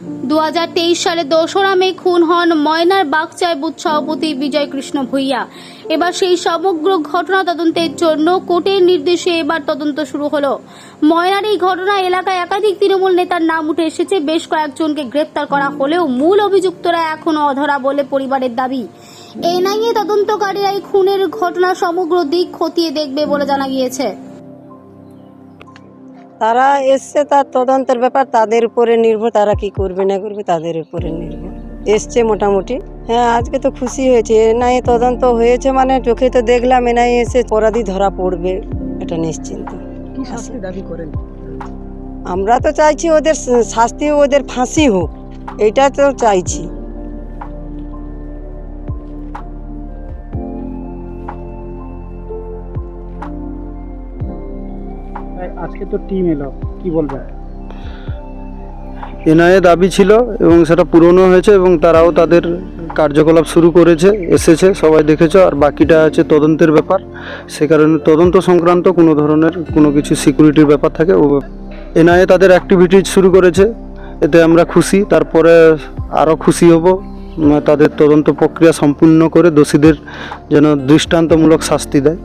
দু হাজার তেইশ সালে দোসরা মে খুন হন ময়নার বাগচায় বুথ সভাপতি বিজয় কৃষ্ণ ভূঁইয়া। এবার সেই সমগ্র ঘটনা তদন্তের জন্য কোর্টের নির্দেশে এবার তদন্ত শুরু হলো। ময়নার এই ঘটনা এলাকায় একাধিক তৃণমূল নেতার নাম উঠে এসেছে। বেশ কয়েকজনকে গ্রেপ্তার করা হলেও মূল অভিযুক্তরা এখনও অধরা বলে পরিবারের দাবি। এনআইএ তদন্তকারীরা এই খুনের ঘটনা সমগ্র দিক খতিয়ে দেখবে বলে জানা গিয়েছে। তারা এসছে তার তদন্তের ব্যাপার তাদের উপরে নির্ভর তারা কি করবে না করবে তাদের উপরে নির্ভর। এসছে মোটামুটি। হ্যাঁ আজকে তো খুশি হয়েছে। এনআই তদন্ত হয়েছে মানে চোখে তো দেখলাম এনআই এসে পরাধী ধরা পড়বে এটা নিশ্চিন্ত। দাবি করেন? আমরা তো চাইছি ওদের শাস্তি ওদের ফাঁসি হোক এইটা তো চাইছি। আজকে তো টিম এলো, কি বলবেন এনআইএ দাবি ছিল এবং সেটা পূরণও হয়েছে এবং তারাও তাদের কার্যকলাপ শুরু করেছে, এসেছে, সবাই দেখেছ, আর বাকিটা আছে তদন্তের ব্যাপার। সে কারণে তদন্ত সংক্রান্ত কোনো ধরনের কোনো কিছু সিকিউরিটির ব্যাপার থাকে, ও এনআইএ তাদের অ্যাক্টিভিটিজ শুরু করেছে, এতে আমরা খুশি, তারপরে আরও খুশি হব তাদের তদন্ত প্রক্রিয়া সম্পূর্ণ করে দোষীদের যেন দৃষ্টান্তমূলক শাস্তি দেয়।